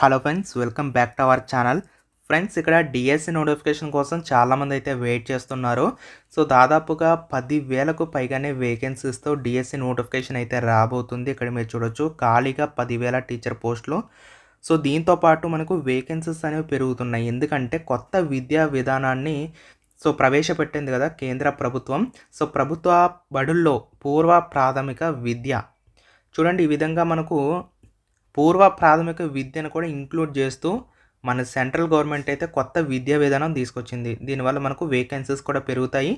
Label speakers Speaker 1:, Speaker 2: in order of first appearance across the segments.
Speaker 1: Hello friends welcome back to our channel friends ఇక్కడ DSC notification కోసం చాలామంది అయితే వెయిట్ చేస్తున్నారు. సో దాదాపుగా పది వేలకు పైగానే వేకెన్సీస్తో డిఎస్సి నోటిఫికేషన్ అయితే రాబోతుంది. ఇక్కడ మీరు చూడొచ్చు ఖాళీగా పదివేల టీచర్ పోస్టులు సో దీంతో పాటు మనకు వేకెన్సీస్ అనేవి పెరుగుతున్నాయి. ఎందుకంటే కొత్త విద్యా విధానాన్ని సో ప్రవేశపెట్టింది కదా కేంద్ర ప్రభుత్వం. సో ప్రభుత్వ బడుల్లో పూర్వ ప్రాథమిక విద్య. చూడండి ఈ విధంగా మనకు పూర్వ ప్రాథమిక విద్యను కూడా ఇంక్లూడ్ చేస్తూ మన సెంట్రల్ గవర్నమెంట్ అయితే కొత్త విద్యా విధానం తీసుకొచ్చింది. దీనివల్ల మనకు వేకెన్సీస్ కూడా పెరుగుతాయి.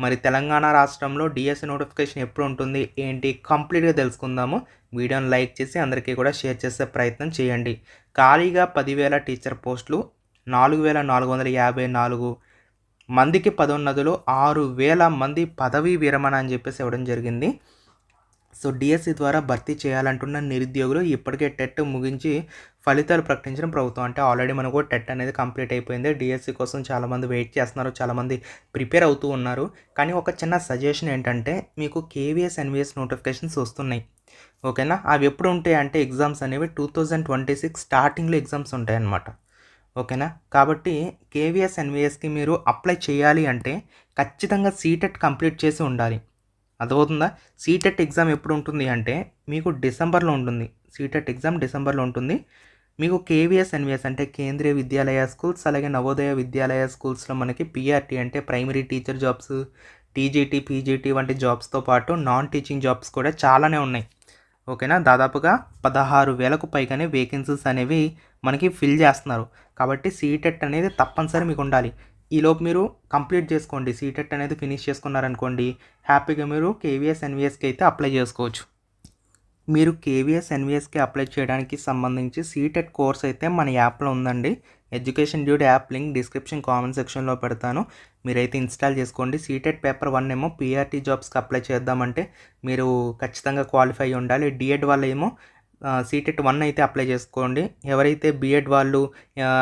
Speaker 1: మరి తెలంగాణ రాష్ట్రంలో డిఎస్సి నోటిఫికేషన్ ఎప్పుడు ఉంటుంది? ఏంటి? కంప్లీట్గా తెలుసుకుందాము. వీడియోని లైక్ చేసి అందరికీ కూడా షేర్ చేసే ప్రయత్నం చేయండి. ఖాళీగా పదివేల టీచర్ పోస్టులు నాలుగు వేల నాలుగు వందల యాభై నాలుగు మందికి పదోన్నతులు ఆరు వేల మంది పదవీ విరమణ అని చెప్పేసి ఇవ్వడం జరిగింది. సో డిఎస్సి ద్వారా భర్తీ చేయాలంటున్న నిరుద్యోగులు ఇప్పటికే టెట్ ముగించి ఫలితాలు ప్రకటించిన ప్రభుత్వం. అంటే ఆల్రెడీ మనకు టెట్ అనేది కంప్లీట్ అయిపోయింది. డిఎస్సి కోసం చాలామంది వెయిట్ చేస్తున్నారు. చాలామంది ప్రిపేర్ అవుతూ ఉన్నారు. కానీ ఒక చిన్న సజెషన్ ఏంటంటే మీకు కేవీఎస్ ఎన్విఎస్ నోటిఫికేషన్స్ వస్తున్నాయి. ఓకేనా? అవి ఎప్పుడు ఉంటాయి అంటే ఎగ్జామ్స్ అనేవి టూ థౌజండ్ ట్వంటీ సిక్స్ స్టార్టింగ్లో ఎగ్జామ్స్ ఉంటాయి అన్నమాట ఓకేనా? కాబట్టి కేవీఎస్ ఎన్విఎస్కి మీరు అప్లై చేయాలి అంటే ఖచ్చితంగా సీటెట్ కంప్లీట్ చేసి ఉండాలి. అర్థమవుతుందా? సీటెట్ ఎగ్జామ్ ఎప్పుడు ఉంటుంది అంటే మీకు డిసెంబర్లో ఉంటుంది. సీటెట్ ఎగ్జామ్ డిసెంబర్లో ఉంటుంది. మీకు కేవీఎస్ ఎన్విఎస్ అంటే కేంద్రీయ విద్యాలయ స్కూల్స్ అలాగే నవోదయ విద్యాలయ స్కూల్స్లో మనకి పిఆర్టీ అంటే primary teacher jobs TGT PGT వంటి జాబ్స్తో పాటు నాన్ టీచింగ్ జాబ్స్ కూడా చాలానే ఉన్నాయి. ఓకేనా? దాదాపుగా పదహారు వేలకు పైగానే వేకెన్సీస్ అనేవి మనకి ఫిల్ చేస్తున్నారు. కాబట్టి సీటెట్ అనేది తప్పనిసరి మీకు ఉండాలి. ఈలోపు మీరు కంప్లీట్ చేసుకోండి. సీటెట్ అనేది ఫినిష్ చేసుకున్నారనుకోండి హ్యాపీగా మీరు కేవీఎస్ ఎన్విఎస్కి అయితే అప్లై చేసుకోవచ్చు. మీరు కేవీఎస్ ఎన్విఎస్కి అప్లై చేయడానికి సంబంధించి సీటెట్ కోర్స్ అయితే మన యాప్లో ఉందండి. Education dude app link description comment సెక్షన్లో పెడతాను. మీరైతే ఇన్స్టాల్ చేసుకోండి. సీటెట్ పేపర్ వన్ ఏమో పీఆర్టీ జాబ్స్కి అప్లై చేద్దామంటే మీరు ఖచ్చితంగా క్వాలిఫై ఉండాలి. డిఎడ్ వల్ల ఏమో సీటెట్ వన్ అయితే అప్లై చేసుకోండి. ఎవరైతే బీఎడ్ వాళ్ళు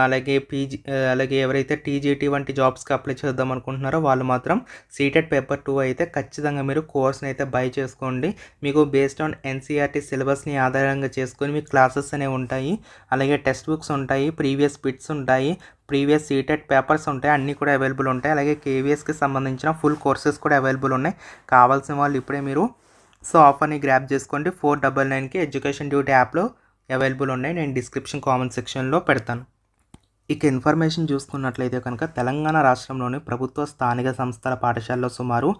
Speaker 1: అలాగే పీజీ అలాగే ఎవరైతే టీజీటీ వంటి జాబ్స్కి అప్లై చేద్దాం అనుకుంటున్నారో వాళ్ళు మాత్రం సీటెట్ పేపర్ టూ అయితే ఖచ్చితంగా మీరు కోర్స్ని అయితే బై చేసుకోండి. మీకు బేస్డ్ ఆన్ ఎన్సీఆర్టీ సిలబస్ని ఆధారంగా చేసుకొని మీకు క్లాసెస్ అనేవి ఉంటాయి. అలాగే టెక్స్ట్ బుక్స్ ఉంటాయి ప్రీవియస్ బిట్స్ ఉంటాయి ప్రీవియస్ సీటెట్ పేపర్స్ ఉంటాయి అన్నీ కూడా అవైలబుల్ ఉంటాయి. అలాగే కేవీఎస్కి సంబంధించిన ఫుల్ కోర్సెస్ కూడా అవైలబుల్ ఉన్నాయి. కావాల్సిన వాళ్ళు ఇప్పుడే మీరు సో ఆఫర్ని గ్రాప్ చేసుకోండి. ఫోర్ డబల్ నైన్కి ఎడ్యుకేషన్ డ్యూటీ యాప్లో అవైలబుల్ ఉన్నాయి. నేను డిస్క్రిప్షన్ కామెంట్ సెక్షన్లో పెడతాను. ఇక ఇన్ఫర్మేషన్ చూసుకున్నట్లయితే కనుక తెలంగాణ రాష్ట్రంలోని ప్రభుత్వ స్థానిక సంస్థల పాఠశాలలో సుమారు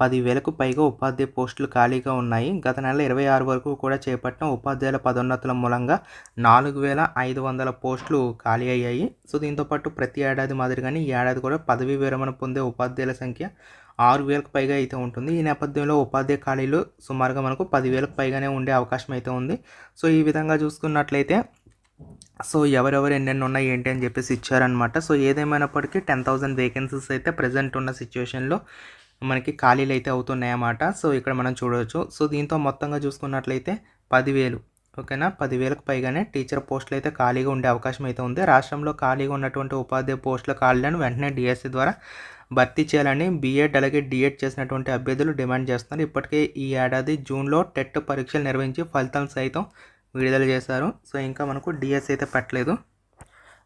Speaker 1: పదివేలకు పైగా ఉపాధ్యాయ పోస్టులు ఖాళీగా ఉన్నాయి. గత నెల ఇరవై ఆరు వరకు కూడా చేపట్టిన ఉపాధ్యాయుల పదోన్నతుల మూలంగా నాలుగు వేల ఐదు వందల పోస్టులు ఖాళీ అయ్యాయి. సో దీంతోపాటు ప్రతి ఏడాది మాదిరిగానే ఈ ఏడాది కూడా పదవీ విరమణ పొందే ఉపాధ్యాయుల సంఖ్య ఆరు వేలకు పైగా అయితే ఉంటుంది. ఈ నేపథ్యంలో ఉపాధ్యాయ ఖాళీలు సుమారుగా మనకు పదివేలకు పైగానే ఉండే అవకాశం అయితే ఉంది. సో ఈ విధంగా చూసుకున్నట్లయితే సో ఎవరెవరు ఎన్నెన్ని ఉన్నాయి ఏంటి అని చెప్పేసి ఇచ్చారనమాట సో ఏదేమైనప్పటికీ టెన్ థౌజండ్ వేకెన్సీస్ అయితే ప్రజెంట్ ఉన్న సిచ్యువేషన్లో మనకి ఖాళీలు అయితే అవుతున్నాయన్నమాట. సో ఇక్కడ మనం చూడవచ్చు. సో దీంతో మొత్తంగా చూసుకున్నట్లయితే పదివేలు ఓకేనా? పదివేలకు పైగానే టీచర్ పోస్టులు అయితే ఖాళీగా ఉండే అవకాశం అయితే ఉంది. రాష్ట్రంలో ఖాళీగా ఉన్నటువంటి ఉపాధ్యాయ పోస్టుల ఖాళీలను వెంటనే డిఎస్సి ద్వారా భర్తీ చేయాలని బీఎడ్ అలాగే డిఎడ్ చేసినటువంటి అభ్యర్థులు డిమాండ్ చేస్తున్నారు. ఇప్పటికే ఈ ఏడాది జూన్లో టెట్ పరీక్షలు నిర్వహించి ఫలితాలు సైతం విడుదల చేశారు. సో ఇంకా మనకు డిఎస్ అయితే పెట్టలేదు.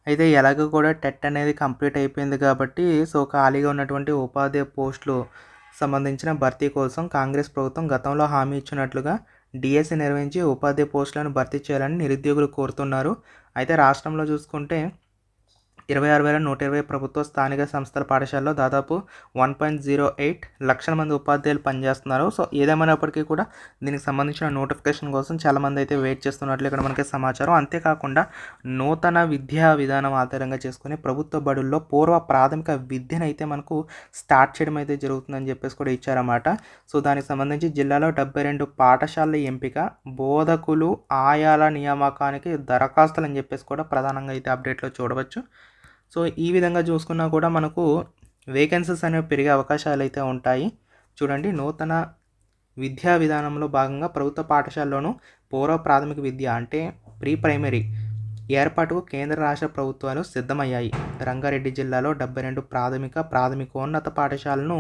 Speaker 1: అయితే ఎలాగో కూడా టెట్ అనేది కంప్లీట్ అయిపోయింది కాబట్టి సో ఖాళీగా ఉన్నటువంటి ఉపాధ్యాయ పోస్టులు సంబంధించిన భర్తీ కోసం కాంగ్రెస్ ప్రభుత్వం గతంలో హామీ ఇచ్చినట్లుగా డిఎస్సి నిర్వహించి ఉపాధ్యాయ పోస్టులను భర్తీ చేయాలని నిరుద్యోగులు కోరుతున్నారు. అయితే రాష్ట్రంలో చూసుకుంటే ఇరవై ఆరు వేల నూట ఇరవై ప్రభుత్వ స్థానిక సంస్థల పాఠశాలలో దాదాపు వన్ పాయింట్ జీరో ఎయిట్ లక్షల మంది ఉపాధ్యాయులు పనిచేస్తున్నారు. సో ఏదేమైనప్పటికీ కూడా దీనికి సంబంధించిన నోటిఫికేషన్ కోసం చాలామంది అయితే వెయిట్ చేస్తున్నట్లు ఇక్కడ మనకి సమాచారం. అంతేకాకుండా నూతన విద్యా విధానం ఆధారంగా చేసుకుని ప్రభుత్వ బడుల్లో పూర్వ ప్రాథమిక విద్యను అయితే మనకు స్టార్ట్ చేయడం అయితే జరుగుతుందని చెప్పేసి కూడా ఇచ్చారన్నమాట. సో దానికి సంబంధించి జిల్లాలో డెబ్బై రెండు పాఠశాలల ఎంపిక బోధకులు ఆయాల నియామకానికి దరఖాస్తులు అని చెప్పేసి కూడా ప్రధానంగా అయితే అప్డేట్లో చూడవచ్చు. సో ఈ విధంగా చూసుకున్నా కూడా మనకు వేకెన్సీస్ అనేవి పెరిగే అవకాశాలు అయితే ఉంటాయి. చూడండి నూతన విద్యా విధానంలో భాగంగా ప్రభుత్వ పాఠశాలలోనూ పూర్వ ప్రాథమిక విద్య అంటే ప్రీ ప్రైమరీ ఏర్పాటుకు కేంద్ర రాష్ట్ర ప్రభుత్వాలు సిద్ధమయ్యాయి. రంగారెడ్డి జిల్లాలో డెబ్బై రెండు ప్రాథమిక ప్రాథమికోన్నత పాఠశాలను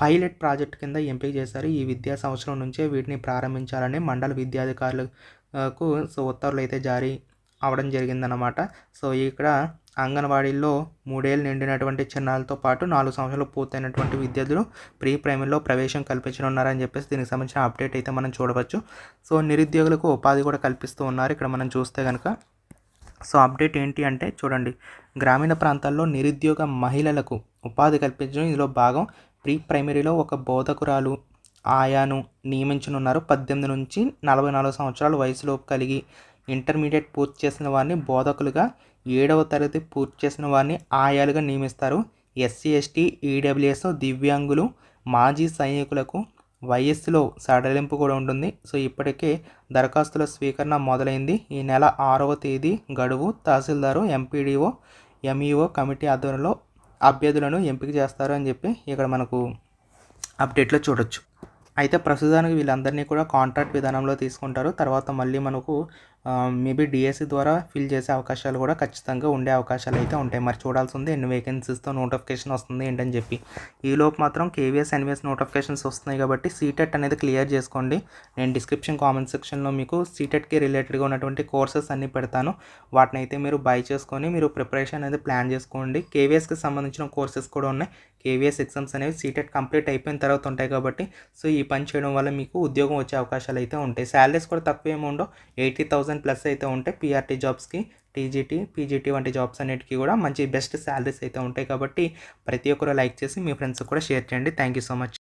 Speaker 1: పైలట్ ప్రాజెక్ట్ కింద ఎంపిక చేశారు. ఈ విద్యా సంవత్సరం నుంచే వీటిని ప్రారంభించాలని మండల విద్యాధికారులకు సో ఉత్తర్వులు అయితే జారీ అవడం జరిగిందన్నమాట. సో ఇక్కడ అంగన్వాడీల్లో మూడేళ్ళు నిండినటువంటి చిన్నారులతో పాటు నాలుగు సంవత్సరాలు పూర్తయినటువంటి విద్యార్థులు ప్రీ ప్రైమరీలో ప్రవేశం కల్పించనున్నారని చెప్పేసి దీనికి సంబంధించిన అప్డేట్ అయితే మనం చూడవచ్చు. సో నిరుద్యోగులకు ఉపాధి కూడా కల్పిస్తూ ఉన్నారు. ఇక్కడ మనం చూస్తే కనుక సో అప్డేట్ ఏంటి అంటే చూడండి. గ్రామీణ ప్రాంతాల్లో నిరుద్యోగ మహిళలకు ఉపాధి కల్పించడం ఇందులో భాగం. ప్రీ ప్రైమరీలో ఒక బోధకురాలు ఆయాను నియమించనున్నారు. పద్దెనిమిది నుంచి నలభై నాలుగు సంవత్సరాల వయసులోపు కలిగి ఇంటర్మీడియట్ పూర్తి చేసిన వారిని బోధకులుగా ఏడవ తరగతి పూర్తి చేసిన వారిని ఆయాలుగా నియమిస్తారు. ఎస్సీ ఎస్టీ ఈడబ్ల్యూఎస్ దివ్యాంగులు మాజీ సైనికులకు వయస్సులో సడలింపు కూడా ఉంటుంది. సో ఇప్పటికే దరఖాస్తుల స్వీకరణ మొదలైంది. ఈ నెల ఆరవ తేదీ గడువు తహసీల్దారు ఎంపీడీఓ ఎంఈఓ కమిటీ ఆధ్వర్యంలో అభ్యర్థులను ఎంపిక చేస్తారు అని చెప్పి ఇక్కడ మనకు అప్డేట్లో చూడొచ్చు. అయితే ప్రస్తుతానికి వీళ్ళందరినీ కూడా కాంట్రాక్ట్ విధానంలో తీసుకుంటారు. తర్వాత మళ్ళీ మనకు మేబీ డిఎస్సి ద్వారా ఫిల్ చేసే అవకాశాలు కూడా ఖచ్చితంగా ఉండే అవకాశాలు అయితే ఉంటాయి. మరి చూడాల్సి ఉంది ఎన్ని వేకెన్సీస్తో నోటిఫికేషన్ వస్తుంది ఏంటని చెప్పి. ఈలోపు మాత్రం కేవీఎస్ ఎన్విఎస్ నోటిఫికేషన్స్ వస్తున్నాయి కాబట్టి సీటెట్ అనేది క్లియర్ చేసుకోండి. నేను డిస్క్రిప్షన్ కామెంట్ సెక్షన్లో మీకు సీటెట్కి రిలేటెడ్గా ఉన్నటువంటి కోర్సెస్ అన్నీ పెడతాను. వాటిని అయితే మీరు బై చేసుకొని మీరు ప్రిపరేషన్ అనేది ప్లాన్ చేసుకోండి. కేవీఎస్కి సంబంధించిన కోర్సెస్ కూడా ఉన్నాయి. కేవీఎస్ ఎగ్జామ్స్ అనేవి సీటెట్ కంప్లీట్ అయిపోయిన తర్వాత ఉంటాయి కాబట్టి సో ఈ పని చేయడం వల్ల మీకు ఉద్యోగం వచ్చే అవకాశాలు అయితే ఉంటాయి. శాలరీస్ కూడా తక్కువ ఏమి ఉండవు. ఎయిటీ థౌసండ్ ప్లస్ అయితే ఉంటాయి. పీఆర్టీ జాబ్స్కి టీజీటీ పీజీటీ వంటి జాబ్స్ అన్నిటికీ కూడా మంచి బెస్ట్ శాలరీస్ అయితే ఉంటాయి. కాబట్టి ప్రతి ఒక్కరు లైక్ చేసి మీ ఫ్రెండ్స్ కూడా షేర్ చేయండి. Thank you so much